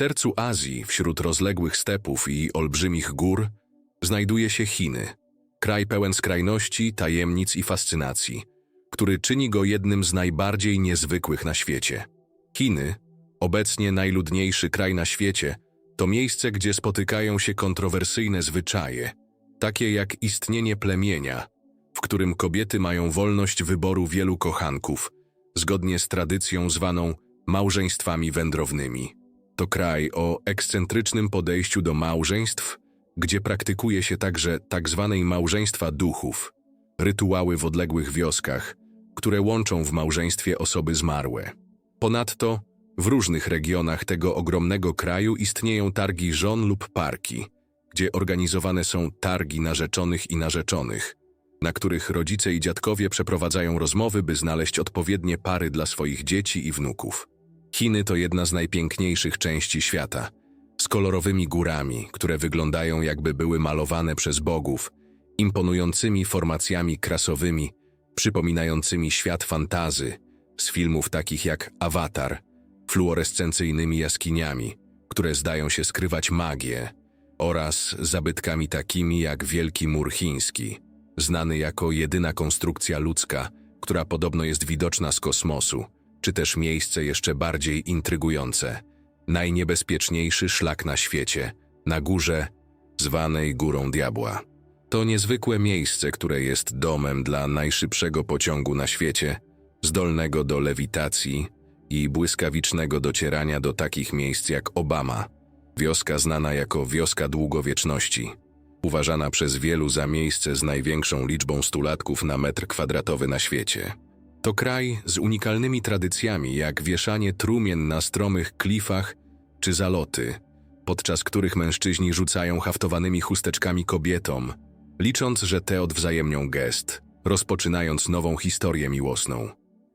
sercu Azji, wśród rozległych stepów i olbrzymich gór, znajduje się Chiny. Kraj pełen skrajności, tajemnic i fascynacji, który czyni go jednym z najbardziej niezwykłych na świecie. Chiny, obecnie najludniejszy kraj na świecie, to miejsce, gdzie spotykają się kontrowersyjne zwyczaje, takie jak istnienie plemienia, w którym kobiety mają wolność wyboru wielu kochanków, zgodnie z tradycją zwaną małżeństwami wędrownymi. To kraj o ekscentrycznym podejściu do małżeństw, gdzie praktykuje się także tak zwanej małżeństwa duchów, rytuały w odległych wioskach, które łączą w małżeństwie osoby zmarłe. Ponadto w różnych regionach tego ogromnego kraju istnieją targi żon lub parki, gdzie organizowane są targi narzeczonych i narzeczonych, na których rodzice i dziadkowie przeprowadzają rozmowy, by znaleźć odpowiednie pary dla swoich dzieci i wnuków. Chiny to jedna z najpiękniejszych części świata, z kolorowymi górami, które wyglądają jakby były malowane przez bogów, imponującymi formacjami krasowymi, przypominającymi świat fantazy, z filmów takich jak Avatar, fluorescencyjnymi jaskiniami, które zdają się skrywać magię, oraz zabytkami takimi jak Wielki Mur Chiński, znany jako jedyna konstrukcja ludzka, która podobno jest widoczna z kosmosu, czy też miejsce jeszcze bardziej intrygujące, najniebezpieczniejszy szlak na świecie, na górze zwanej Górą Diabła. To niezwykłe miejsce, które jest domem dla najszybszego pociągu na świecie, zdolnego do lewitacji i błyskawicznego docierania do takich miejsc jak Obama, wioska znana jako wioska długowieczności, uważana przez wielu za miejsce z największą liczbą stulatków na metr kwadratowy na świecie. To kraj z unikalnymi tradycjami, jak wieszanie trumien na stromych klifach czy zaloty, podczas których mężczyźni rzucają haftowanymi chusteczkami kobietom, licząc, że te odwzajemnią gest, rozpoczynając nową historię miłosną.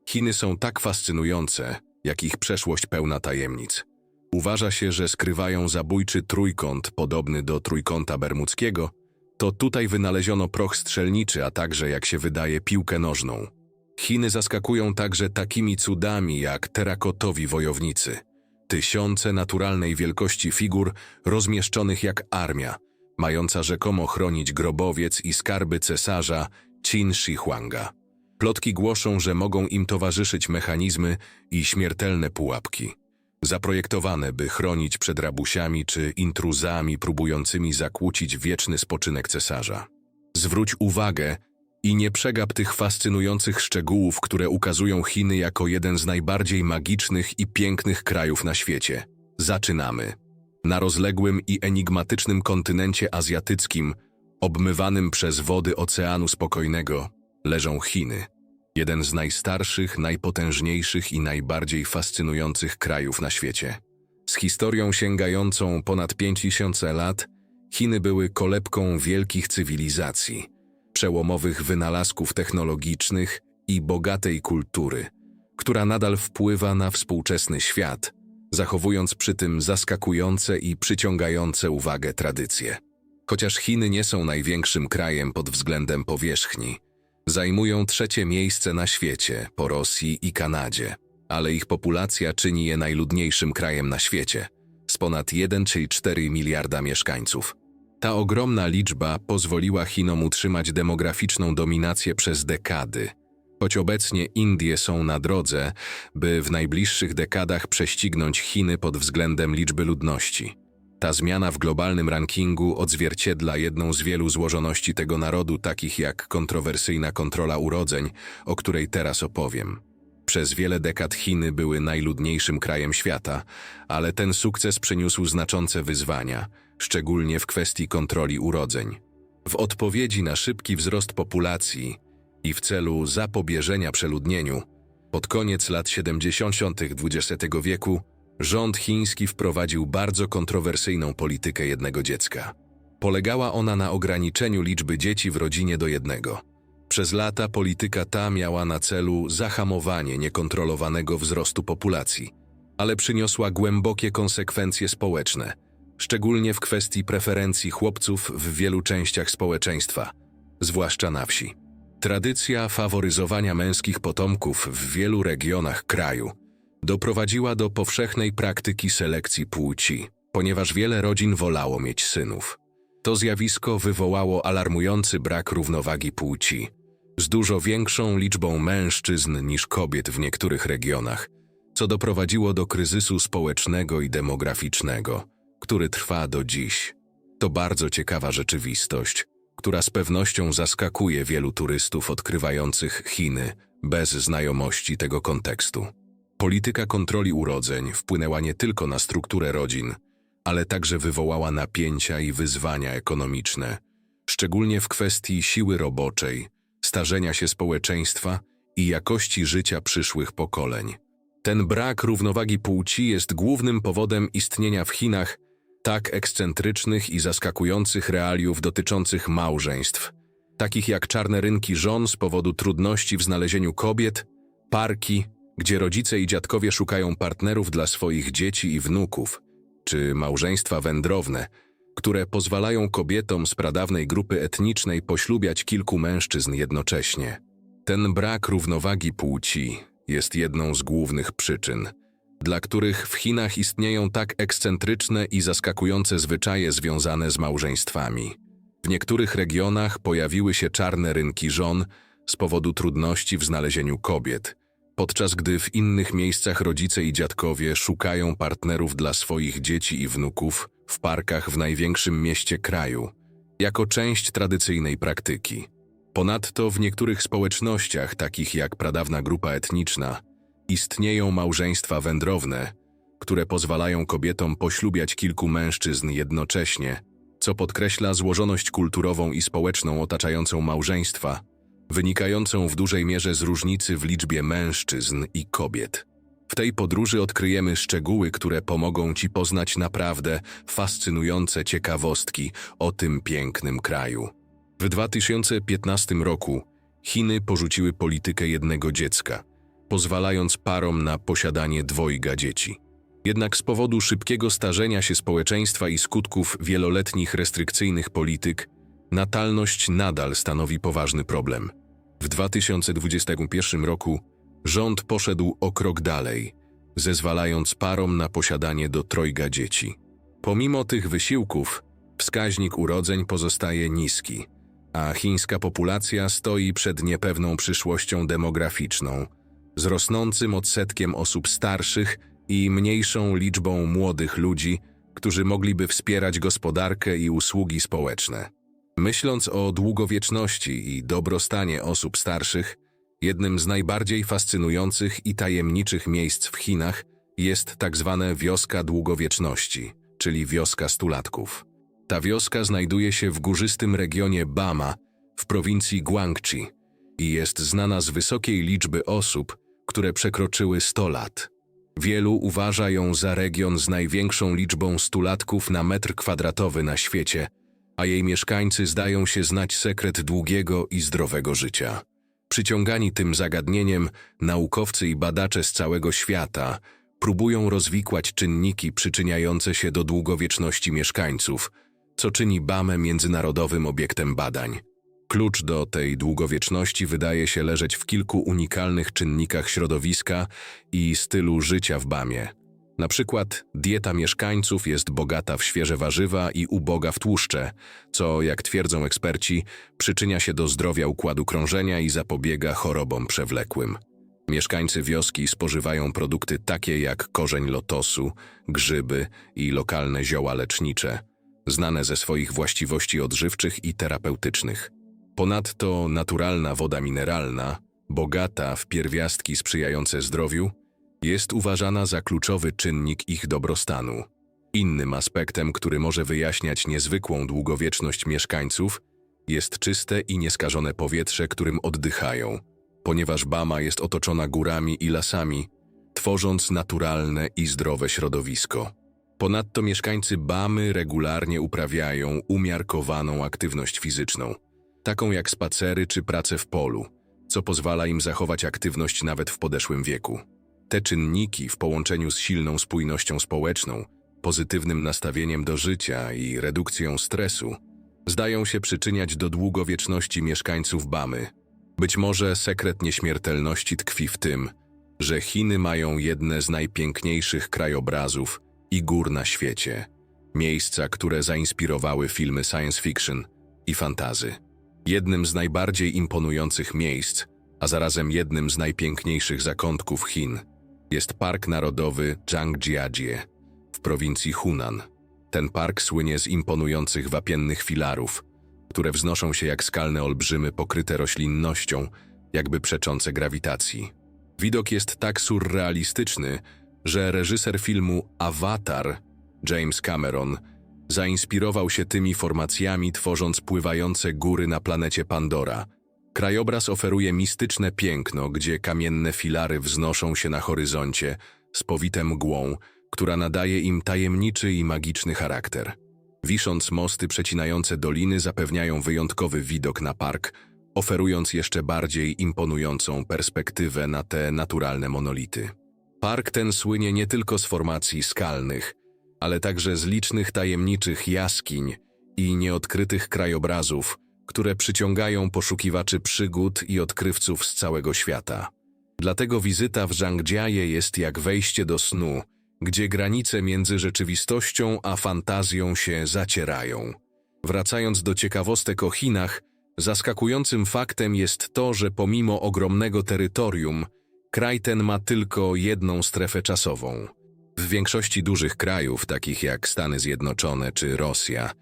Chiny są tak fascynujące, jak ich przeszłość pełna tajemnic. Uważa się, że skrywają zabójczy trójkąt podobny do trójkąta bermudzkiego, to tutaj wynaleziono proch strzelniczy, a także, jak się wydaje, piłkę nożną. Chiny zaskakują także takimi cudami jak terakotowi wojownicy. Tysiące naturalnej wielkości figur rozmieszczonych jak armia, mająca rzekomo chronić grobowiec i skarby cesarza Qin Shi Huanga. Plotki głoszą, że mogą im towarzyszyć mechanizmy i śmiertelne pułapki, zaprojektowane, by chronić przed rabusiami czy intruzami próbującymi zakłócić wieczny spoczynek cesarza. Zwróć uwagę i nie przegap tych fascynujących szczegółów, które ukazują Chiny jako jeden z najbardziej magicznych i pięknych krajów na świecie. Zaczynamy. Na rozległym i enigmatycznym kontynencie azjatyckim, obmywanym przez wody Oceanu Spokojnego, leżą Chiny. Jeden z najstarszych, najpotężniejszych i najbardziej fascynujących krajów na świecie. Z historią sięgającą ponad 5000 lat, Chiny były kolebką wielkich cywilizacji, przełomowych wynalazków technologicznych i bogatej kultury, która nadal wpływa na współczesny świat, zachowując przy tym zaskakujące i przyciągające uwagę tradycje. Chociaż Chiny nie są największym krajem pod względem powierzchni, Zajmują trzecie miejsce na świecie po Rosji i Kanadzie, ale ich populacja czyni je najludniejszym krajem na świecie, z ponad 1,4 miliarda mieszkańców. Ta ogromna liczba pozwoliła Chinom utrzymać demograficzną dominację przez dekady, choć obecnie Indie są na drodze, by w najbliższych dekadach prześcignąć Chiny pod względem liczby ludności. Ta zmiana w globalnym rankingu odzwierciedla jedną z wielu złożoności tego narodu, takich jak kontrowersyjna kontrola urodzeń, o której teraz opowiem. Przez wiele dekad Chiny były najludniejszym krajem świata, ale ten sukces przyniósł znaczące wyzwania, szczególnie w kwestii kontroli urodzeń. W odpowiedzi na szybki wzrost populacji i w celu zapobieżenia przeludnieniu, pod koniec lat 70. XX wieku Rząd chiński wprowadził bardzo kontrowersyjną politykę jednego dziecka. Polegała ona na ograniczeniu liczby dzieci w rodzinie do jednego. Przez lata polityka ta miała na celu zahamowanie niekontrolowanego wzrostu populacji, ale przyniosła głębokie konsekwencje społeczne, szczególnie w kwestii preferencji chłopców w wielu częściach społeczeństwa, zwłaszcza na wsi. Tradycja faworyzowania męskich potomków w wielu regionach kraju doprowadziła do powszechnej praktyki selekcji płci, ponieważ wiele rodzin wolało mieć synów. To zjawisko wywołało alarmujący brak równowagi płci, z dużo większą liczbą mężczyzn niż kobiet w niektórych regionach, co doprowadziło do kryzysu społecznego i demograficznego, który trwa do dziś. To bardzo ciekawa rzeczywistość, która z pewnością zaskakuje wielu turystów odkrywających Chiny bez znajomości tego kontekstu. Polityka kontroli urodzeń wpłynęła nie tylko na strukturę rodzin, ale także wywołała napięcia i wyzwania ekonomiczne, szczególnie w kwestii siły roboczej, starzenia się społeczeństwa i jakości życia przyszłych pokoleń. Ten brak równowagi płci jest głównym powodem istnienia w Chinach tak ekscentrycznych i zaskakujących realiów dotyczących małżeństw, takich jak czarne rynki żon z powodu trudności w znalezieniu kobiet, parki, gdzie rodzice i dziadkowie szukają partnerów dla swoich dzieci i wnuków, czy małżeństwa wędrowne, które pozwalają kobietom z pradawnej grupy etnicznej poślubiać kilku mężczyzn jednocześnie. Ten brak równowagi płci jest jedną z głównych przyczyn, dla których w Chinach istnieją tak ekscentryczne i zaskakujące zwyczaje związane z małżeństwami. W niektórych regionach pojawiły się czarne rynki żon z powodu trudności w znalezieniu kobiet, podczas gdy w innych miejscach rodzice i dziadkowie szukają partnerów dla swoich dzieci i wnuków w parkach w największym mieście kraju, jako część tradycyjnej praktyki. Ponadto w niektórych społecznościach, takich jak pradawna grupa etniczna, istnieją małżeństwa wędrowne, które pozwalają kobietom poślubiać kilku mężczyzn jednocześnie, co podkreśla złożoność kulturową i społeczną otaczającą małżeństwa, wynikającą w dużej mierze z różnicy w liczbie mężczyzn i kobiet. W tej podróży odkryjemy szczegóły, które pomogą Ci poznać naprawdę fascynujące ciekawostki o tym pięknym kraju. W 2015 roku Chiny porzuciły politykę jednego dziecka, pozwalając parom na posiadanie dwojga dzieci. Jednak z powodu szybkiego starzenia się społeczeństwa i skutków wieloletnich restrykcyjnych polityk, natalność nadal stanowi poważny problem. W 2021 roku rząd poszedł o krok dalej, zezwalając parom na posiadanie do trojga dzieci. Pomimo tych wysiłków, wskaźnik urodzeń pozostaje niski, a chińska populacja stoi przed niepewną przyszłością demograficzną, z rosnącym odsetkiem osób starszych i mniejszą liczbą młodych ludzi, którzy mogliby wspierać gospodarkę i usługi społeczne. Myśląc o długowieczności i dobrostanie osób starszych, jednym z najbardziej fascynujących i tajemniczych miejsc w Chinach jest tak zwane wioska długowieczności, czyli wioska stulatków. Ta wioska znajduje się w górzystym regionie Bama w prowincji Guangxi i jest znana z wysokiej liczby osób, które przekroczyły 100 lat. Wielu uważa ją za region z największą liczbą stulatków na metr kwadratowy na świecie, a jej mieszkańcy zdają się znać sekret długiego i zdrowego życia. Przyciągani tym zagadnieniem, naukowcy i badacze z całego świata próbują rozwikłać czynniki przyczyniające się do długowieczności mieszkańców, co czyni Bamę międzynarodowym obiektem badań. Klucz do tej długowieczności wydaje się leżeć w kilku unikalnych czynnikach środowiska i stylu życia w Bamie. Na przykład dieta mieszkańców jest bogata w świeże warzywa i uboga w tłuszcze, co, jak twierdzą eksperci, przyczynia się do zdrowia układu krążenia i zapobiega chorobom przewlekłym. Mieszkańcy wioski spożywają produkty takie jak korzeń lotosu, grzyby i lokalne zioła lecznicze, znane ze swoich właściwości odżywczych i terapeutycznych. Ponadto naturalna woda mineralna, bogata w pierwiastki sprzyjające zdrowiu, jest uważana za kluczowy czynnik ich dobrostanu. Innym aspektem, który może wyjaśniać niezwykłą długowieczność mieszkańców, jest czyste i nieskażone powietrze, którym oddychają, ponieważ Bama jest otoczona górami i lasami, tworząc naturalne i zdrowe środowisko. Ponadto mieszkańcy Bamy regularnie uprawiają umiarkowaną aktywność fizyczną, taką jak spacery czy prace w polu, co pozwala im zachować aktywność nawet w podeszłym wieku. Te czynniki w połączeniu z silną spójnością społeczną, pozytywnym nastawieniem do życia i redukcją stresu zdają się przyczyniać do długowieczności mieszkańców Bamy. Być może sekret nieśmiertelności tkwi w tym, że Chiny mają jedne z najpiękniejszych krajobrazów i gór na świecie. Miejsca, które zainspirowały filmy science fiction i fantazy. Jednym z najbardziej imponujących miejsc, a zarazem jednym z najpiękniejszych zakątków Chin, jest Park Narodowy Zhangjiajie w prowincji Hunan. Ten park słynie z imponujących wapiennych filarów, które wznoszą się jak skalne olbrzymy pokryte roślinnością, jakby przeczące grawitacji. Widok jest tak surrealistyczny, że reżyser filmu Avatar, James Cameron, zainspirował się tymi formacjami, tworząc pływające góry na planecie Pandora. Krajobraz oferuje mistyczne piękno, gdzie kamienne filary wznoszą się na horyzoncie, spowite mgłą, która nadaje im tajemniczy i magiczny charakter. Wisząc mosty przecinające doliny zapewniają wyjątkowy widok na park, oferując jeszcze bardziej imponującą perspektywę na te naturalne monolity. Park ten słynie nie tylko z formacji skalnych, ale także z licznych tajemniczych jaskiń i nieodkrytych krajobrazów, które przyciągają poszukiwaczy przygód i odkrywców z całego świata. Dlatego wizyta w Zhangjiaje jest jak wejście do snu, gdzie granice między rzeczywistością a fantazją się zacierają. Wracając do ciekawostek o Chinach, zaskakującym faktem jest to, że pomimo ogromnego terytorium, kraj ten ma tylko jedną strefę czasową. W większości dużych krajów, takich jak Stany Zjednoczone czy Rosja,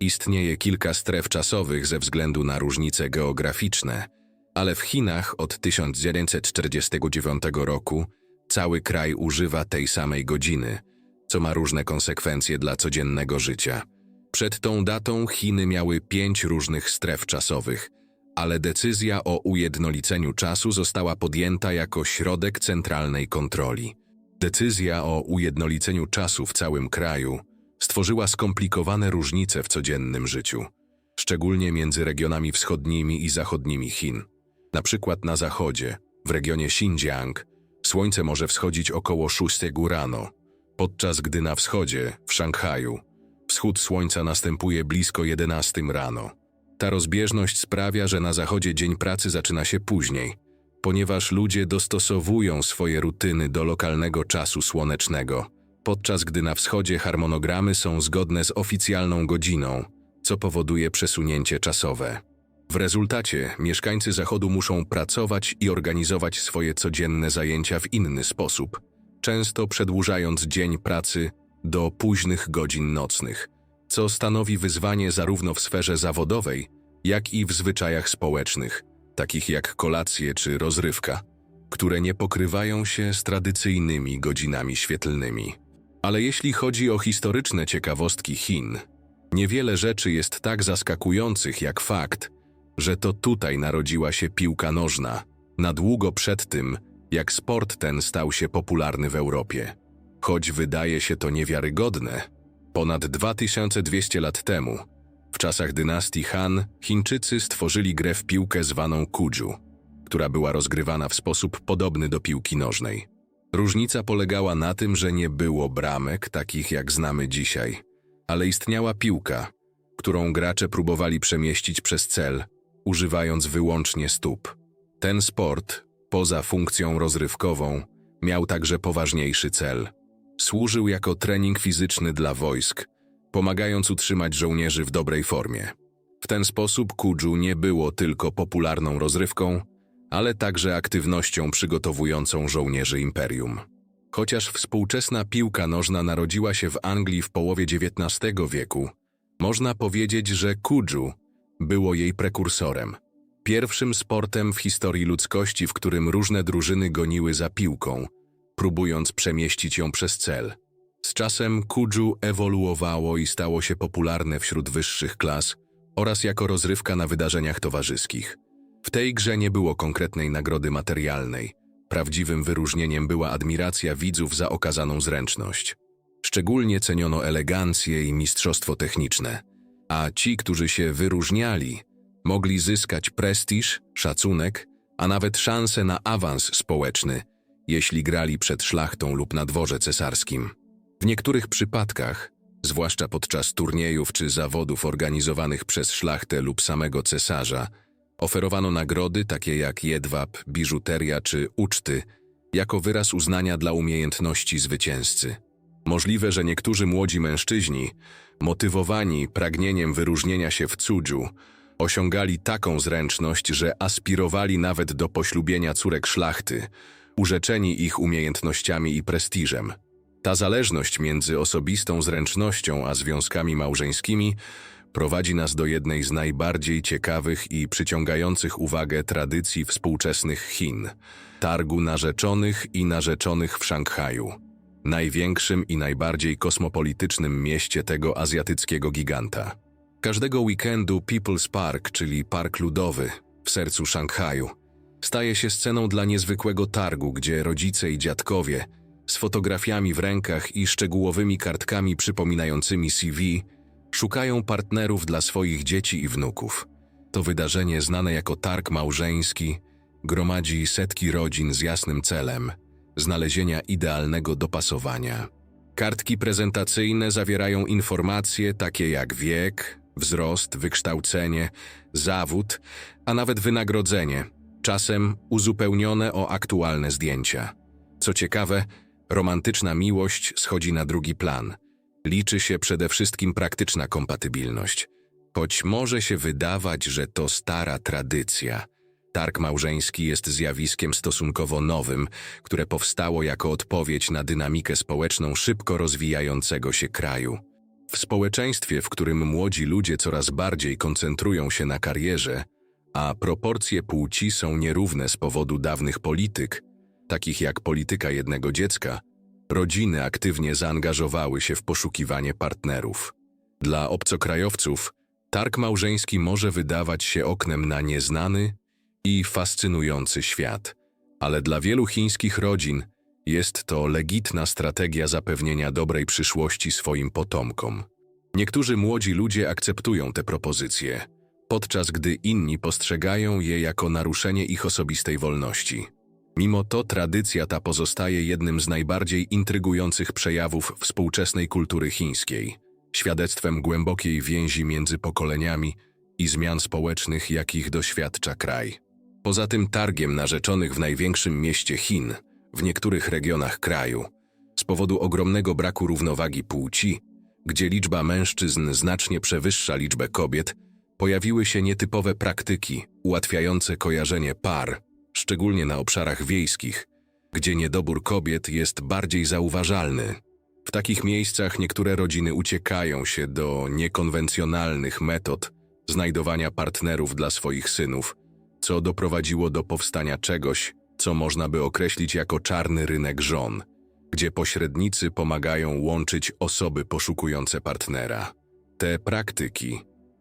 istnieje kilka stref czasowych ze względu na różnice geograficzne, ale w Chinach od 1949 roku cały kraj używa tej samej godziny, co ma różne konsekwencje dla codziennego życia. Przed tą datą Chiny miały pięć różnych stref czasowych, ale decyzja o ujednoliceniu czasu została podjęta jako środek centralnej kontroli. Decyzja o ujednoliceniu czasu w całym kraju stworzyła skomplikowane różnice w codziennym życiu, szczególnie między regionami wschodnimi i zachodnimi Chin. Na przykład na zachodzie, w regionie Xinjiang, słońce może wschodzić około 6 rano, podczas gdy na wschodzie, w Szanghaju, wschód słońca następuje blisko 11 rano. Ta rozbieżność sprawia, że na zachodzie dzień pracy zaczyna się później, ponieważ ludzie dostosowują swoje rutyny do lokalnego czasu słonecznego, podczas gdy na wschodzie harmonogramy są zgodne z oficjalną godziną, co powoduje przesunięcie czasowe. W rezultacie mieszkańcy Zachodu muszą pracować i organizować swoje codzienne zajęcia w inny sposób, często przedłużając dzień pracy do późnych godzin nocnych, co stanowi wyzwanie zarówno w sferze zawodowej, jak i w zwyczajach społecznych, takich jak kolacje czy rozrywka, które nie pokrywają się z tradycyjnymi godzinami świetlnymi. Ale jeśli chodzi o historyczne ciekawostki Chin, niewiele rzeczy jest tak zaskakujących jak fakt, że to tutaj narodziła się piłka nożna, na długo przed tym, jak sport ten stał się popularny w Europie. Choć wydaje się to niewiarygodne, ponad 2200 lat temu, w czasach dynastii Han, Chińczycy stworzyli grę w piłkę zwaną kuju, która była rozgrywana w sposób podobny do piłki nożnej. Różnica polegała na tym, że nie było bramek takich jak znamy dzisiaj, ale istniała piłka, którą gracze próbowali przemieścić przez cel, używając wyłącznie stóp. Ten sport, poza funkcją rozrywkową, miał także poważniejszy cel. Służył jako trening fizyczny dla wojsk, pomagając utrzymać żołnierzy w dobrej formie. W ten sposób kudżu nie było tylko popularną rozrywką, ale także aktywnością przygotowującą żołnierzy imperium. Chociaż współczesna piłka nożna narodziła się w Anglii w połowie XIX wieku, można powiedzieć, że kudżu było jej prekursorem. Pierwszym sportem w historii ludzkości, w którym różne drużyny goniły za piłką, próbując przemieścić ją przez cel. Z czasem kudżu ewoluowało i stało się popularne wśród wyższych klas oraz jako rozrywka na wydarzeniach towarzyskich. W tej grze nie było konkretnej nagrody materialnej. Prawdziwym wyróżnieniem była admiracja widzów za okazaną zręczność. Szczególnie ceniono elegancję i mistrzostwo techniczne, a ci, którzy się wyróżniali, mogli zyskać prestiż, szacunek, a nawet szansę na awans społeczny, jeśli grali przed szlachtą lub na dworze cesarskim. W niektórych przypadkach, zwłaszcza podczas turniejów czy zawodów organizowanych przez szlachtę lub samego cesarza, oferowano nagrody takie jak jedwab, biżuteria czy uczty, jako wyraz uznania dla umiejętności zwycięzcy. Możliwe, że niektórzy młodzi mężczyźni, motywowani pragnieniem wyróżnienia się w cudzu, osiągali taką zręczność, że aspirowali nawet do poślubienia córek szlachty, urzeczeni ich umiejętnościami i prestiżem. Ta zależność między osobistą zręcznością a związkami małżeńskimi prowadzi nas do jednej z najbardziej ciekawych i przyciągających uwagę tradycji współczesnych Chin targu narzeczonych i narzeczonych w Szanghaju, największym i najbardziej kosmopolitycznym mieście tego azjatyckiego giganta. Każdego weekendu People's Park, czyli Park Ludowy w sercu Szanghaju, staje się sceną dla niezwykłego targu, gdzie rodzice i dziadkowie z fotografiami w rękach i szczegółowymi kartkami przypominającymi CV szukają partnerów dla swoich dzieci i wnuków. To wydarzenie znane jako targ małżeński gromadzi setki rodzin z jasnym celem znalezienia idealnego dopasowania. Kartki prezentacyjne zawierają informacje takie jak wiek, wzrost, wykształcenie, zawód, a nawet wynagrodzenie, czasem uzupełnione o aktualne zdjęcia. Co ciekawe, romantyczna miłość schodzi na drugi plan. Liczy się przede wszystkim praktyczna kompatybilność. Choć może się wydawać, że to stara tradycja, targ małżeński jest zjawiskiem stosunkowo nowym, które powstało jako odpowiedź na dynamikę społeczną szybko rozwijającego się kraju. W społeczeństwie, w którym młodzi ludzie coraz bardziej koncentrują się na karierze, a proporcje płci są nierówne z powodu dawnych polityk, takich jak polityka jednego dziecka, rodziny aktywnie zaangażowały się w poszukiwanie partnerów. Dla obcokrajowców targ małżeński może wydawać się oknem na nieznany i fascynujący świat, ale dla wielu chińskich rodzin jest to legitna strategia zapewnienia dobrej przyszłości swoim potomkom. Niektórzy młodzi ludzie akceptują te propozycje, podczas gdy inni postrzegają je jako naruszenie ich osobistej wolności. Mimo to tradycja ta pozostaje jednym z najbardziej intrygujących przejawów współczesnej kultury chińskiej, świadectwem głębokiej więzi między pokoleniami i zmian społecznych, jakich doświadcza kraj. Poza tym targiem narzeczonych w największym mieście Chin, w niektórych regionach kraju, z powodu ogromnego braku równowagi płci, gdzie liczba mężczyzn znacznie przewyższa liczbę kobiet, pojawiły się nietypowe praktyki ułatwiające kojarzenie par, szczególnie na obszarach wiejskich, gdzie niedobór kobiet jest bardziej zauważalny. W takich miejscach niektóre rodziny uciekają się do niekonwencjonalnych metod znajdowania partnerów dla swoich synów, co doprowadziło do powstania czegoś, co można by określić jako czarny rynek żon, gdzie pośrednicy pomagają łączyć osoby poszukujące partnera. Te praktyki,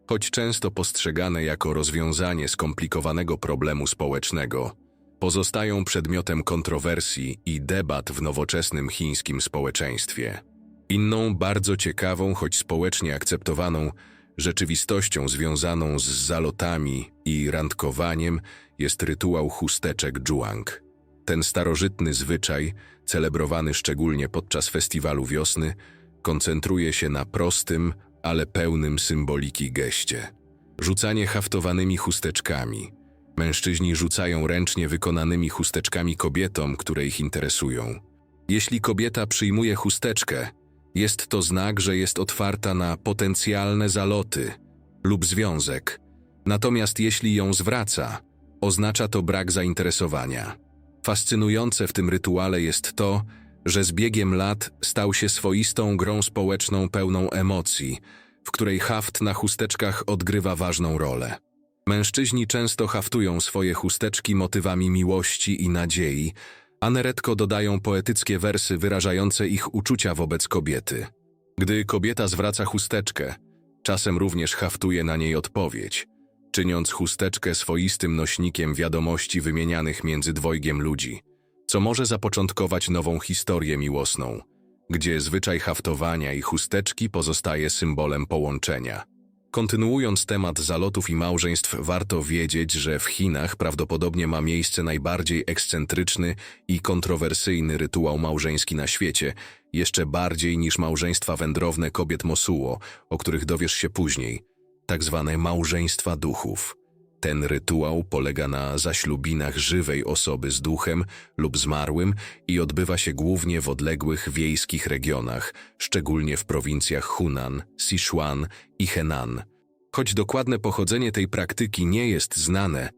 choć często postrzegane jako rozwiązanie skomplikowanego problemu społecznego, pozostają przedmiotem kontrowersji i debat w nowoczesnym chińskim społeczeństwie. Inną bardzo ciekawą, choć społecznie akceptowaną rzeczywistością związaną z zalotami i randkowaniem jest rytuał chusteczek Zhuang. Ten starożytny zwyczaj, celebrowany szczególnie podczas festiwalu wiosny, koncentruje się na prostym, ale pełnym symboliki geście. Rzucanie haftowanymi chusteczkami. Mężczyźni rzucają ręcznie wykonanymi chusteczkami kobietom, które ich interesują. Jeśli kobieta przyjmuje chusteczkę, jest to znak, że jest otwarta na potencjalne zaloty lub związek. Natomiast jeśli ją zwraca, oznacza to brak zainteresowania. Fascynujące w tym rytuale jest to, że z biegiem lat stał się swoistą grą społeczną pełną emocji, w której haft na chusteczkach odgrywa ważną rolę. Mężczyźni często haftują swoje chusteczki motywami miłości i nadziei, a neretko dodają poetyckie wersy wyrażające ich uczucia wobec kobiety. Gdy kobieta zwraca chusteczkę, czasem również haftuje na niej odpowiedź, czyniąc chusteczkę swoistym nośnikiem wiadomości wymienianych między dwojgiem ludzi, co może zapoczątkować nową historię miłosną, gdzie zwyczaj haftowania i chusteczki pozostaje symbolem połączenia. Kontynuując temat zalotów i małżeństw, warto wiedzieć, że w Chinach prawdopodobnie ma miejsce najbardziej ekscentryczny i kontrowersyjny rytuał małżeński na świecie, jeszcze bardziej niż małżeństwa wędrowne kobiet Mosuło, o których dowiesz się później, tak zwane małżeństwa duchów. Ten rytuał polega na zaślubinach żywej osoby z duchem lub zmarłym i odbywa się głównie w odległych wiejskich regionach, szczególnie w prowincjach Hunan, Sichuan i Henan. Choć dokładne pochodzenie tej praktyki nie jest znane,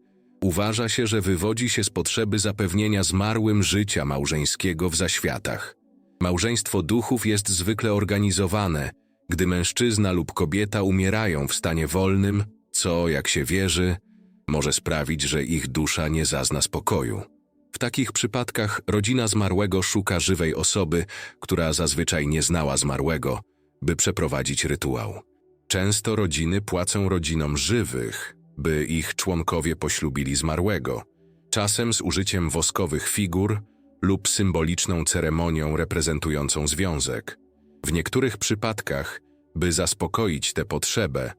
uważa się, że wywodzi się z potrzeby zapewnienia zmarłym życia małżeńskiego w zaświatach. Małżeństwo duchów jest zwykle organizowane, gdy mężczyzna lub kobieta umierają w stanie wolnym, co, jak się wierzy, może sprawić, że ich dusza nie zazna spokoju. W takich przypadkach rodzina zmarłego szuka żywej osoby, która zazwyczaj nie znała zmarłego, by przeprowadzić rytuał. Często rodziny płacą rodzinom żywych, by ich członkowie poślubili zmarłego, czasem z użyciem woskowych figur lub symboliczną ceremonią reprezentującą związek. W niektórych przypadkach, by zaspokoić tę potrzebę,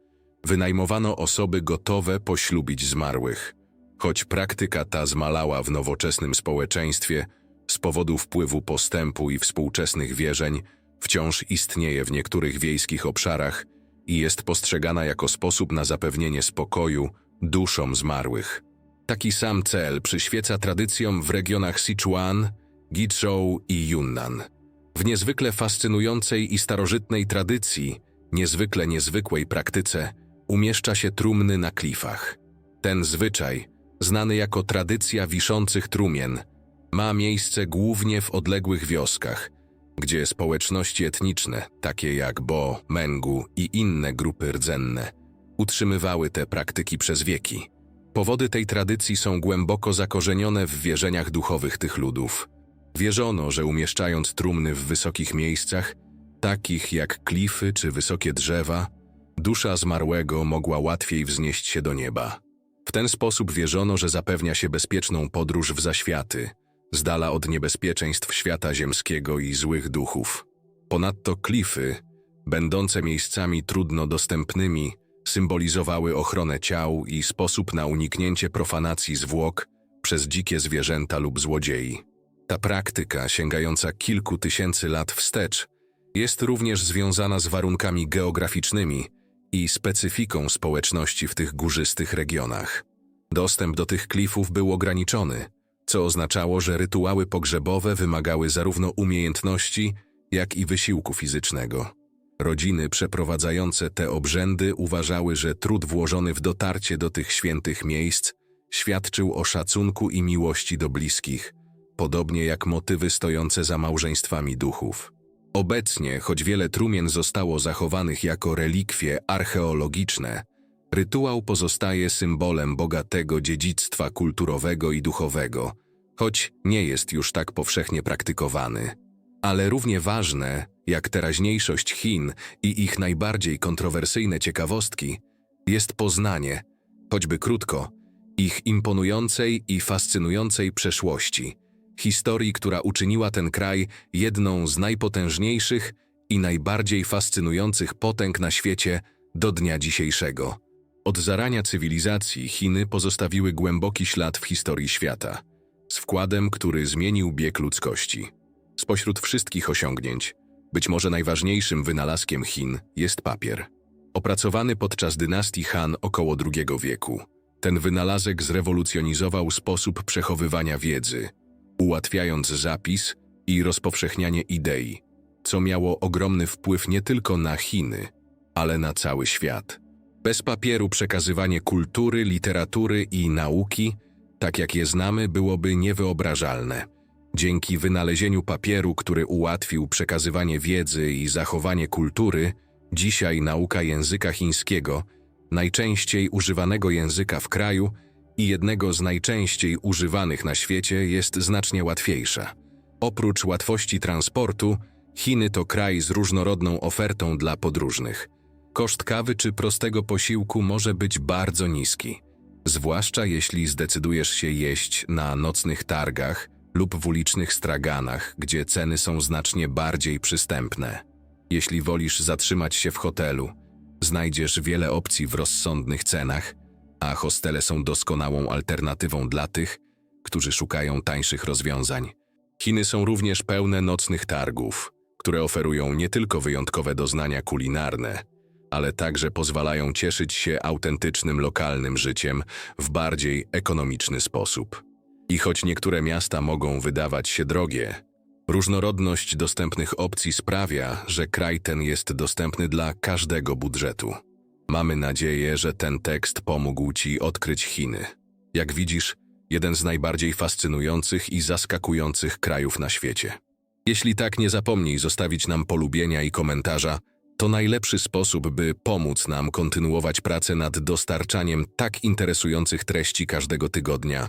wynajmowano osoby gotowe poślubić zmarłych. Choć praktyka ta zmalała w nowoczesnym społeczeństwie z powodu wpływu postępu i współczesnych wierzeń, wciąż istnieje w niektórych wiejskich obszarach i jest postrzegana jako sposób na zapewnienie spokoju duszom zmarłych. Taki sam cel przyświeca tradycjom w regionach Sichuan, Guizhou i Yunnan. W niezwykle fascynującej i starożytnej tradycji, niezwykle niezwykłej praktyce, umieszcza się trumny na klifach. Ten zwyczaj, znany jako tradycja wiszących trumien, ma miejsce głównie w odległych wioskach, gdzie społeczności etniczne, takie jak Bo, Mengu i inne grupy rdzenne, utrzymywały te praktyki przez wieki. Powody tej tradycji są głęboko zakorzenione w wierzeniach duchowych tych ludów. Wierzono, że umieszczając trumny w wysokich miejscach, takich jak klify czy wysokie drzewa, dusza zmarłego mogła łatwiej wznieść się do nieba. W ten sposób wierzono, że zapewnia się bezpieczną podróż w zaświaty, z dala od niebezpieczeństw świata ziemskiego i złych duchów. Ponadto klify, będące miejscami trudno dostępnymi, symbolizowały ochronę ciał i sposób na uniknięcie profanacji zwłok przez dzikie zwierzęta lub złodziei. Ta praktyka, sięgająca kilku tysięcy lat wstecz, jest również związana z warunkami geograficznymi i specyfiką społeczności w tych górzystych regionach. Dostęp do tych klifów był ograniczony, co oznaczało, że rytuały pogrzebowe wymagały zarówno umiejętności, jak i wysiłku fizycznego. Rodziny przeprowadzające te obrzędy uważały, że trud włożony w dotarcie do tych świętych miejsc świadczył o szacunku i miłości do bliskich, podobnie jak motywy stojące za małżeństwami duchów. Obecnie, choć wiele trumien zostało zachowanych jako relikwie archeologiczne, rytuał pozostaje symbolem bogatego dziedzictwa kulturowego i duchowego, choć nie jest już tak powszechnie praktykowany. Ale równie ważne, jak teraźniejszość Chin i ich najbardziej kontrowersyjne ciekawostki, jest poznanie, choćby krótko, ich imponującej i fascynującej przeszłości, historii, która uczyniła ten kraj jedną z najpotężniejszych i najbardziej fascynujących potęg na świecie do dnia dzisiejszego. Od zarania cywilizacji Chiny pozostawiły głęboki ślad w historii świata, z wkładem, który zmienił bieg ludzkości. Spośród wszystkich osiągnięć, być może najważniejszym wynalazkiem Chin jest papier. Opracowany podczas dynastii Han około II wieku, ten wynalazek zrewolucjonizował sposób przechowywania wiedzy, ułatwiając zapis i rozpowszechnianie idei, co miało ogromny wpływ nie tylko na Chiny, ale na cały świat. Bez papieru przekazywanie kultury, literatury i nauki, tak jak je znamy, byłoby niewyobrażalne. Dzięki wynalezieniu papieru, który ułatwił przekazywanie wiedzy i zachowanie kultury, dzisiaj nauka języka chińskiego, najczęściej używanego języka w kraju i jednego z najczęściej używanych na świecie, jest znacznie łatwiejsza. Oprócz łatwości transportu, Chiny to kraj z różnorodną ofertą dla podróżnych. Koszt kawy czy prostego posiłku może być bardzo niski, zwłaszcza jeśli zdecydujesz się jeść na nocnych targach lub w ulicznych straganach, gdzie ceny są znacznie bardziej przystępne. Jeśli wolisz zatrzymać się w hotelu, znajdziesz wiele opcji w rozsądnych cenach, a hostele są doskonałą alternatywą dla tych, którzy szukają tańszych rozwiązań. Chiny są również pełne nocnych targów, które oferują nie tylko wyjątkowe doznania kulinarne, ale także pozwalają cieszyć się autentycznym lokalnym życiem w bardziej ekonomiczny sposób. I choć niektóre miasta mogą wydawać się drogie, różnorodność dostępnych opcji sprawia, że kraj ten jest dostępny dla każdego budżetu. Mamy nadzieję, że ten tekst pomógł Ci odkryć Chiny. Jak widzisz, jeden z najbardziej fascynujących i zaskakujących krajów na świecie. Jeśli tak, nie zapomnij zostawić nam polubienia i komentarza. To najlepszy sposób, by pomóc nam kontynuować pracę nad dostarczaniem tak interesujących treści każdego tygodnia.